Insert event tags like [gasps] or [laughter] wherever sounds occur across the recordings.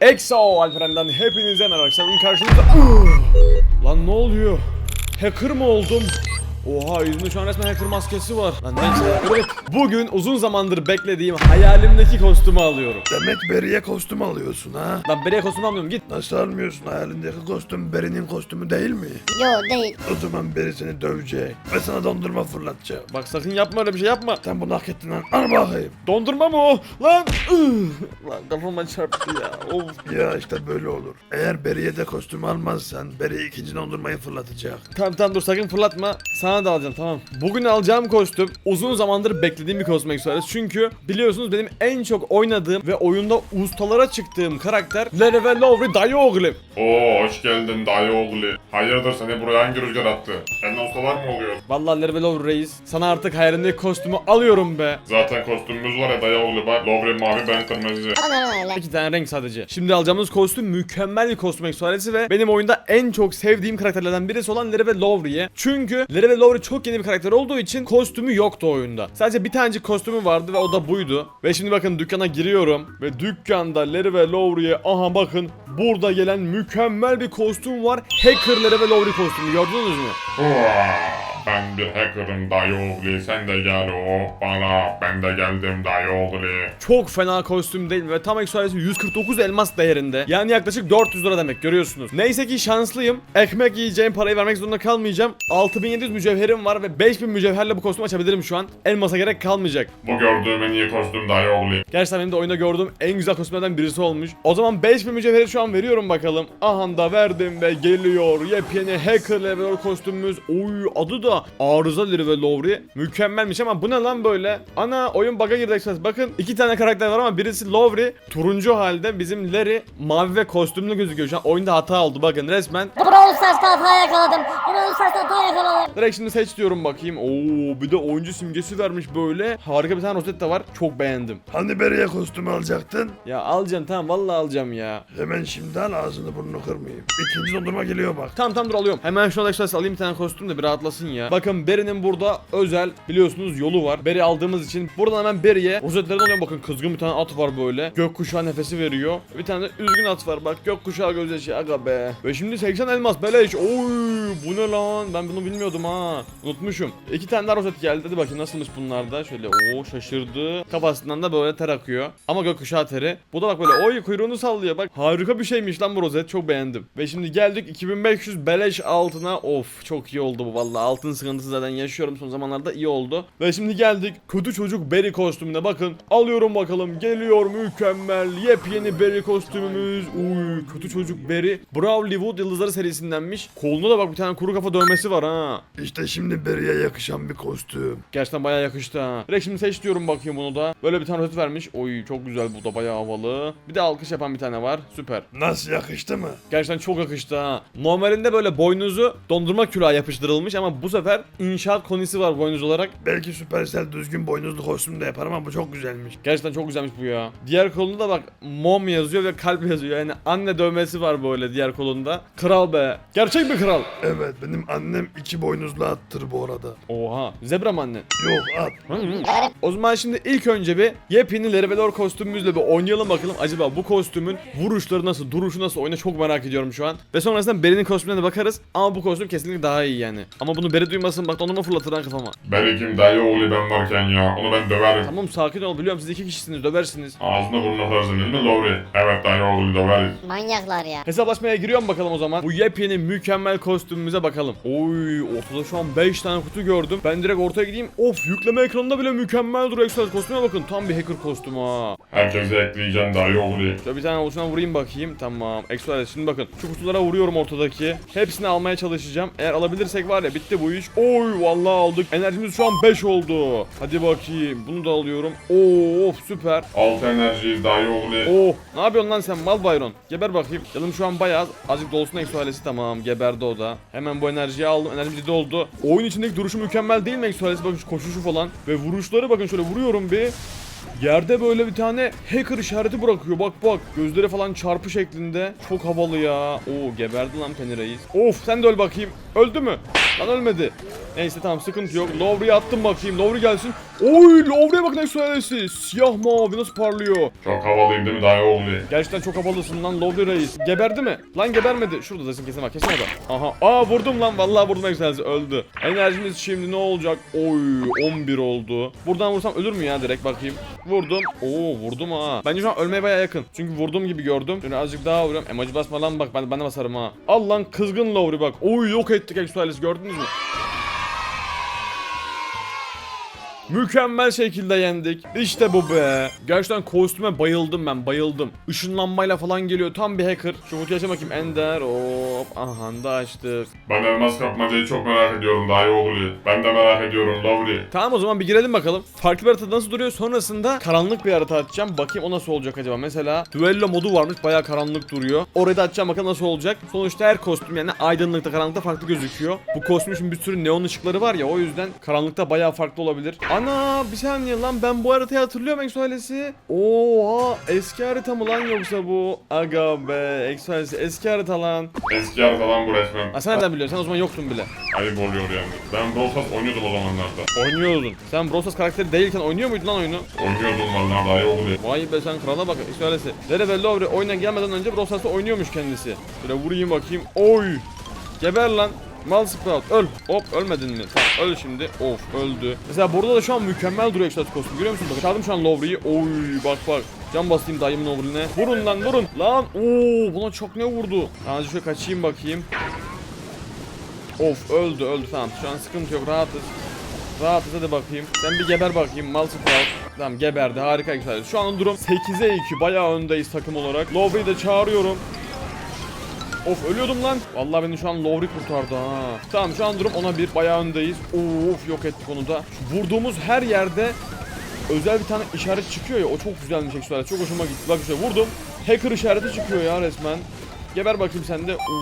Exo Alperen'den hepinize merhaba arkadaşlar. Karşınızda... [gasps] Lan ne oluyor? Hacker mı oldum? Oha yüzümde şu an resmen hacker maskesi var. Lan neyse. Evet bugün uzun zamandır beklediğim hayalimdeki kostümü alıyorum. Demek Beri'ye kostüm alıyorsun ha? Lan bereye kostüm almıyorum git. Nasıl almıyorsun hayalindeki kostüm Beri'nin kostümü değil mi? Yo değil. O zaman Beri seni dövecek ve sana dondurma fırlatacak. Bak sakın yapma öyle bir şey yapma. Sen bunu hak ettin lan. Al bakayım. Dondurma mı o? Lan. Lan kafama çarptı ya. Of. Ya işte böyle olur. Eğer Beri'ye de kostüm almazsan Beri ikinci dondurmayı fırlatacak. Tamam tamam dur sakın fırlatma. Sana da alacağım tamam. Bugün alacağım kostüm uzun zamandır beklediğim bir kostüm aksesuarı. Çünkü biliyorsunuz benim en çok oynadığım ve oyunda ustalara çıktığım karakter Larry ve Lowry Diogli. Oo hoş geldin oğlu. Hayırdır seni buraya hangi rüzgar attı? Seninle ustalar mı oluyor? Vallahi Larry ve Lowry reis. Sana artık hayalimdeki kostümü alıyorum be. Zaten kostümümüz var ya oğlu bak. Lovre mavi ben kırmızı. İki tane renk sadece. Şimdi alacağımız kostüm mükemmel bir kostüm aksesuarisi ve benim oyunda en çok sevdiğim karakterlerden birisi olan Larry ve Lowry'ye. Çünkü Larry ve Lowry çok yeni bir karakter olduğu için kostümü yoktu oyunda. Sadece bir tanecik kostümü vardı ve o da buydu. Ve şimdi bakın dükkana giriyorum ve dükkanda Larry ve Lowry'ye aha bakın burada gelen mükemmel bir kostüm var. Hacker Larry ve Lowry kostümü gördünüz mü? Ben bir hackerım dayı oğlu. Sen de gel o bana. Ben de geldim dayı oğlu. Çok fena kostüm değil mi? Ve tam aksesuarisi 149 elmas değerinde. Yani yaklaşık 400 lira demek görüyorsunuz. Neyse ki şanslıyım. Ekmek yiyeceğim parayı vermek zorunda kalmayacağım. 6700 mücevherim var ve 5000 mücevherle bu kostümü açabilirim şu an. Elmasa gerek kalmayacak. Bu gördüğüm en iyi kostüm dayı oğlu. Gerçekten benim de oyunda gördüğüm en güzel kostümlerden birisi olmuş. O zaman 5000 mücevheri şu an veriyorum bakalım. Aha da verdim ve geliyor. Yepyeni Hacker Level kostümümüz. Oy adı da Arıza Liri ve Lowry. Mükemmelmiş ama bu ne lan böyle? Ana oyun bug'a girdi. Bakın iki tane karakter var ama birisi Lowry turuncu halde. Bizim Larry mavi ve kostümlü gözüküyor. Şu an oyunda hata oldu bakın resmen. Brawl Stars'ta hata yakaladım. Brawl Stars'ta hata yakaladım. Direkt şimdi seç diyorum bakayım. Oo bir de oyuncu simgesi vermiş böyle. Harika bir tane rozet de var. Çok beğendim. Hani Beri'ye kostüm alacaktın? Ya alacağım tamam vallahi alacağım ya. Hemen şimdi al ağzını burnunu kırmayayım. İkinci dondurma geliyor bak. Tamam tamam dur alıyorum. Hemen da ekstra alayım bir tane kostüm de bir rahatlasın ya. Bakın Beri'nin burada özel biliyorsunuz yolu var. Beri aldığımız için buradan hemen Beri'ye rozetlerden alıyorum. Bakın kızgın bir tane at var böyle. Gökkuşağı nefesi veriyor. Bir tane de üzgün at var bak gökkuşağı gözyaşı aga be. Ve şimdi 80 elmas beleş. Oy bu ne lan ben bunu bilmiyordum ha. Unutmuşum. İki tane daha rozet geldi. Hadi bakayım nasılmış bunlar da. Şöyle o şaşırdı. Kafasından da böyle ter akıyor. Ama gökkuşağı teri. Bu da bak böyle oy kuyruğunu sallıyor. Bak harika bir şeymiş lan bu rozet. Çok beğendim. Ve şimdi geldik 2500 beleş altına. Of çok iyi oldu bu vallahi. Altın sıkıntısı zaten yaşıyorum son zamanlarda iyi oldu. Ve şimdi geldik kötü çocuk Berry kostümüne bakın. Alıyorum bakalım. Geliyor mükemmel. Yepyeni Berry kostümümüz. Uy kötü çocuk Berry. Brawleywood Yıldızları serisindenmiş. Koluna da bak bir tane kuru kafa dövmesi var ha. İşte şimdi Beri'ye yakışan bir kostüm. Gerçekten bayağı yakıştı ha. Direkt şimdi seç diyorum bakayım bunu da. Böyle bir tane rozet vermiş. Oy çok güzel bu da bayağı havalı. Bir de alkış yapan bir tane var. Süper. Nasıl yakıştı mı? Gerçekten çok yakıştı ha. Normalinde böyle boynuzu dondurma külaha yapıştırılmış ama bu sefer inşaat konisi var boynuz olarak. Belki Supercell düzgün boynuzlu kostüm de yapar ama bu çok güzelmiş. Gerçekten çok güzelmiş bu ya. Diğer kolunda da bak mom yazıyor ve kalp yazıyor. Yani anne dövmesi var böyle diğer kolunda. Kral be. Gerçek bir kral. Evet benim annem iki boynuzlu attır bu arada. Oha. Zebra mı annen? Yok at. O zaman şimdi ilk önce bir yepyeni Lerevelor kostümümüzle bir oynayalım bakalım. Acaba bu kostümün vuruşları nasıl, duruşu nasıl oyna çok merak ediyorum şu an. Ve sonrasında Beri'nin kostümüne de bakarız. Ama bu kostüm kesinlikle daha iyi yani. Ama bunu Beri duymasın bak dondurma fırlatır lan kafama. Ben kim dayı oğlu ben varken ya. Onu ben döverim. Tamam sakin ol biliyorum siz iki kişisiniz döversiniz. Ağzına burnuna kırarsın değil mi Lovre? Evet dayı oğlu döveriz. Manyaklar ya. Hesaplaşmaya giriyorum bakalım o zaman. Bu yepyeni mükemmel kostümümüze bakalım. Oy ortada şu an 5 tane kutu gördüm. Ben direkt ortaya gideyim. Of yükleme ekranında bile mükemmel duruyor. Ekstra kostüme bakın. Tam bir hacker kostümü ha. Herkese ekleyeceğim dayı oğlu. Şöyle bir tane oluşuna vurayım bakayım. Tamam. Ekstra şimdi bakın. Şu kutulara vuruyorum ortadaki. Hepsini almaya çalışacağım. Eğer alabilirsek var ya bitti bu iş. Oy vallahi aldık. Enerjimiz şu an 5 oldu. Hadi bakayım. Bunu da alıyorum. Of süper. Alt enerjiyiz dayı oğlu. Oh ne yapıyorsun lan sen mal bayron Geber bakayım Canım şu an bayağı az. azıcık dolsun eksualesi tamam geberdi o da Hemen bu enerjiyi aldım enerjim ciddi oldu Oyun içindeki duruşu mükemmel değil mi eksualesi bakın şu koşuşu falan Ve vuruşları bakın şöyle vuruyorum bir Yerde böyle bir tane hacker işareti bırakıyor bak bak Gözleri falan çarpı şeklinde Çok havalı ya Oo geberdi lan Penny Reis Of sen de öl bakayım Öldü mü? Lan ölmedi. Neyse tamam sıkıntı yok. Lowry'e attım bakayım. Lowry gelsin. Oy Lowry'e bak ne söylesi. Siyah mavi nasıl parlıyor. Çok havalıyım değil mi dayı oğlu? Gerçekten çok havalısın lan Lowry reis. Geberdi mi? Lan gebermedi. Şurada zaten kesin var. Kesin orada. Aha. Aa vurdum lan. Vallahi vurdum Excelsi. Öldü. Enerjimiz şimdi ne olacak? Oy 11 oldu. Buradan vursam ölür mü ya direkt bakayım. Vurdum. Oo vurdum ha. Bence şu an ölmeye baya yakın. Çünkü vurduğum gibi gördüm. Şöyle azıcık daha vuruyorum. Emoji basma lan bak ben, ben de basarım ha. Al lan kızgın Lowry bak. Oy yok ettik Excelsi gördünüz mü? Mükemmel şekilde yendik. İşte bu be. Gerçekten kostüme bayıldım ben bayıldım. Işınlanmayla falan geliyor tam bir hacker. Şu ulti açayım bakayım Ender. Hop. Aha da açtık. Ben elmas kapmacayı çok merak ediyorum dayı oğlu. Ben de merak ediyorum Lovely. Tamam o zaman bir girelim bakalım. Farklı bir harita nasıl duruyor? Sonrasında karanlık bir harita açacağım. Bakayım o nasıl olacak acaba? Mesela düello modu varmış. Bayağı karanlık duruyor. Orayı da açacağım bakalım nasıl olacak. Sonuçta her kostüm yani aydınlıkta karanlıkta farklı gözüküyor. Bu kostüm için bir sürü neon ışıkları var ya o yüzden karanlıkta bayağı farklı olabilir. Ana bir saniye lan ben bu haritayı hatırlıyorum Exoales'i. Oha eski harita mı lan yoksa bu? Aga be Exoales'i eski harita lan. Eski haritadan bu resmen. Ha, sen nereden biliyorsun? Sen o zaman yoktun bile. Ayıp oluyor yani. Ben Brawl Stars oynuyordum o zamanlarda. Oynuyordun. Sen Brosas karakteri değilken oynuyor muydun lan oyunu? Oynuyordum vallahi dayı oğlu. Vay be sen krala bak söylesi. Dere ve Lovre oyuna gelmeden önce Brawl Stars'ta oynuyormuş kendisi. Böyle vurayım bakayım. Oy! Geber lan. Mal Sprout öl. Hop ölmedin mi? Tamam öl şimdi. Of öldü. Mesela burada da şu an mükemmel duruyor Exodus kostüm. Görüyor musun? Bak çaldım şu an Lovre'yi. Oy bak bak. Can basayım dayımın Lovre'ine. Vurun lan vurun. Lan ooo buna çok ne vurdu. Azıcık şöyle kaçayım bakayım. Of öldü öldü tamam. Şu an sıkıntı yok rahatız. Rahatız hadi bakayım. Sen bir geber bakayım. Mal Sprout. Tamam geberdi. Harika güzel. Şu an durum 8'e 2. Bayağı öndeyiz takım olarak. Lowry'i de çağırıyorum. Of ölüyordum lan. Vallahi beni şu an Lowry kurtardı ha. Tamam şu an durum 10'a 1. Bayağı öndeyiz. Of yok ettik onu da. Vurduğumuz her yerde özel bir tane işaret çıkıyor ya. O çok güzelmiş eksualet. Çok hoşuma gitti. Bak işte vurdum. Hacker işareti çıkıyor ya resmen. Geber bakayım sen de. Oo,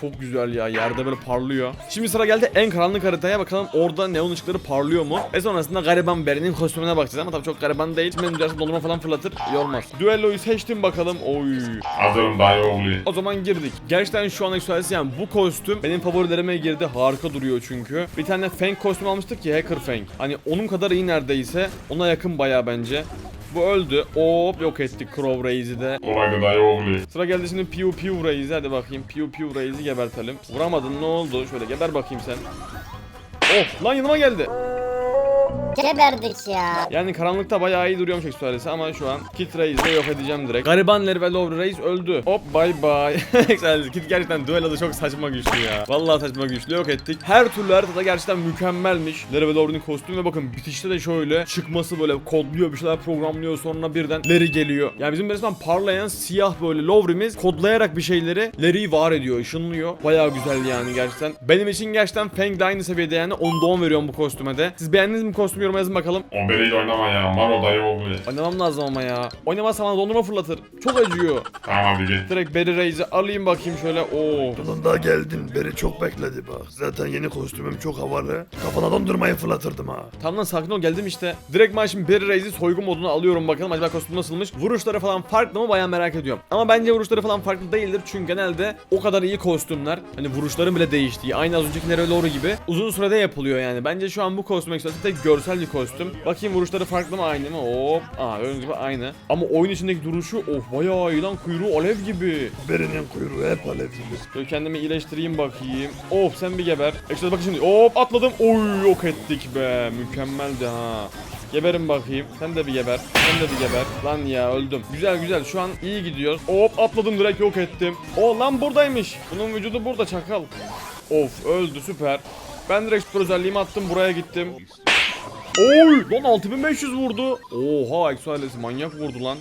çok güzel ya. Yerde böyle parlıyor. Şimdi sıra geldi en karanlık haritaya. Bakalım orada neon ışıkları parlıyor mu? Ve sonrasında gariban Beri'nin kostümüne bakacağız ama tabii çok gariban değil. Şimdi dersim dondurma falan fırlatır. Yormaz. Düelloyu seçtim bakalım. Oy. Hazırım dayı oğlu. O zaman girdik. Gerçekten şu an eksualesi yani bu kostüm benim favorilerime girdi. Harika duruyor çünkü. Bir tane Fang kostüm almıştık ki Hacker Fang. Hani onun kadar iyi neredeyse. Ona yakın bayağı bence. Bu öldü. Hop yok ettik Crow Raze'i de. Kolaydı dayı oğlu. Sıra geldi şimdi Piu Piu Raze'i hadi bakayım. Piu Piu Raze'i gebertelim. Vuramadın ne oldu? Şöyle geber bakayım sen. Oh lan yanıma geldi. Geberdik ya. Yani karanlıkta bayağı iyi duruyormuş eksualesi ama şu an Kit Raze'i yok edeceğim direkt. Gariban Leri ve Lowry Raze öldü. Hop bye bye. [laughs] Eksualesi Kit gerçekten dueloda çok saçma güçlü ya. Vallahi saçma güçlü yok ettik. Her türlü haritada gerçekten mükemmelmiş. Leri ve Lowry'nin kostümü ve bakın bitişte de şöyle çıkması böyle kodluyor bir şeyler programlıyor sonra birden Leri geliyor. Yani bizim resmen parlayan siyah böyle Lowry'miz kodlayarak bir şeyleri Leri'yi var ediyor, ışınlıyor. Bayağı güzel yani gerçekten. Benim için gerçekten Fang de aynı seviyede yani 10'da 10 veriyorum bu kostüme de. Siz beğendiniz mi kostümü yoruma yazın bakalım. O beriyle oynama ya. Maro dayı oğlu. Oynamam lazım ama ya. Oynamazsam bana dondurma fırlatır. Çok acıyor. Tamam hadi git. Direkt Berry Raze'i alayım bakayım şöyle. Oo. Sonunda geldin. Beri çok bekledi bak. Zaten yeni kostümüm çok havalı. Kafana dondurmayı fırlatırdım ha. Tamam lan sakin ol geldim işte. Direkt ben şimdi Berry Raze'i soygun moduna alıyorum bakalım acaba kostüm nasılmış. Vuruşları falan farklı mı baya merak ediyorum. Ama bence vuruşları falan farklı değildir. Çünkü genelde o kadar iyi kostümler. Hani vuruşların bile değiştiği. Aynı az önceki Nerol Oro gibi. Uzun sürede yapılıyor yani. Bence şu an bu kostüm ekstra tek görsel bir kostüm. Bakayım vuruşları farklı mı aynı mı? Hop. Aa gördüğünüz gibi aynı. Ama oyun içindeki duruşu of bayağı iyi lan kuyruğu alev gibi. Berinin kuyruğu hep alev gibi. Şöyle kendimi iyileştireyim bakayım. Of sen bir geber. Ekstra bakın şimdi. Hop atladım. Oy yok ettik be. Mükemmeldi ha. Geberin bakayım. Sen de bir geber. Sen de bir geber. Lan ya öldüm. Güzel güzel. Şu an iyi gidiyoruz. Hop atladım direkt yok ettim. O lan buradaymış. Bunun vücudu burada çakal. Of öldü süper. Ben direkt özelliğimi attım. Buraya gittim. Oy lan 6500 vurdu. Oha Exoalesi manyak vurdu lan.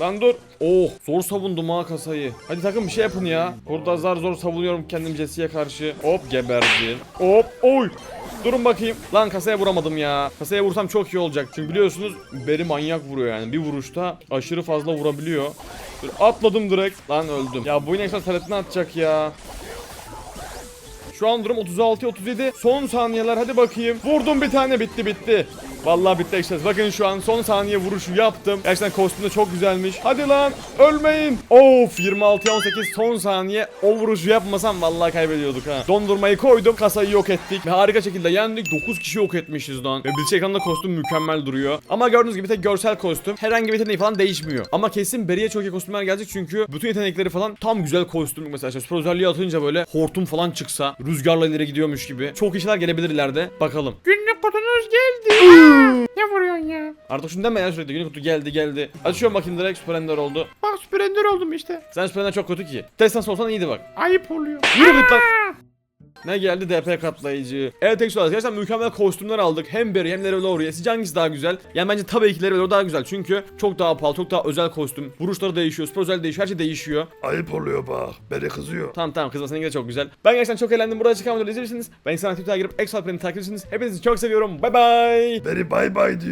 Lan dur. Oh zor savundum ha kasayı. Hadi takım bir şey yapın ya. Burada zar zor savunuyorum kendim Jesse'ye karşı. Hop geberdi. Hop oy. Durun bakayım. Lan kasaya vuramadım ya. Kasaya vursam çok iyi olacak. Çünkü biliyorsunuz Beri manyak vuruyor yani. Bir vuruşta aşırı fazla vurabiliyor. Dur, atladım direkt. Lan öldüm. Ya bu ekstra taletini atacak ya. Şu an durum 36-37. Son saniyeler hadi bakayım. Vurdum bir tane bitti bitti. Vallahi bitti Express. Bakın şu an son saniye vuruşu yaptım. Gerçekten kostüm de çok güzelmiş. Hadi lan ölmeyin. Of 26 18 son saniye o vuruşu yapmasam vallahi kaybediyorduk ha. Dondurmayı koydum kasayı yok ettik ve harika şekilde yendik. 9 kişi yok etmişiz lan. Ve bir ekranda kostüm mükemmel duruyor. Ama gördüğünüz gibi tek görsel kostüm. Herhangi bir yeteneği falan değişmiyor. Ama kesin Beri'ye çok iyi kostümler gelecek çünkü bütün yetenekleri falan tam güzel kostüm. Mesela işte süper özelliği atınca böyle hortum falan çıksa rüzgarla ileri gidiyormuş gibi. Çok iyi şeyler gelebilir ileride. Bakalım. Günlük kutunuz geldi. [laughs] ne vuruyorsun ya? Artık şunu deme ya sürekli günlük kutu geldi geldi. Açıyorum bakayım direkt süper ender oldu. Bak süper ender oldum işte. Sen süper ender çok kötü ki. Testas olsan iyiydi bak. Ayıp oluyor. Yürü git lan. Ne geldi DP katlayıcı. Evet Exo gerçekten mükemmel kostümler aldık. Hem Barry hem Level Laurie. Sizce hangisi daha güzel? Yani bence tabii ki Level Laurie daha güzel. Çünkü çok daha pahalı, çok daha özel kostüm. Vuruşları değişiyor, spor özel değişiyor, her şey değişiyor. Ayıp oluyor bak. Beri kızıyor. Tamam tamam kızma seninki de çok güzel. Ben gerçekten çok eğlendim. Burada çıkan videoları izleyebilirsiniz. Ben Instagram Twitter'a girip Exo Alperen'i takip edersiniz. Hepinizi çok seviyorum. Bay bay. Beri bay bay diyor.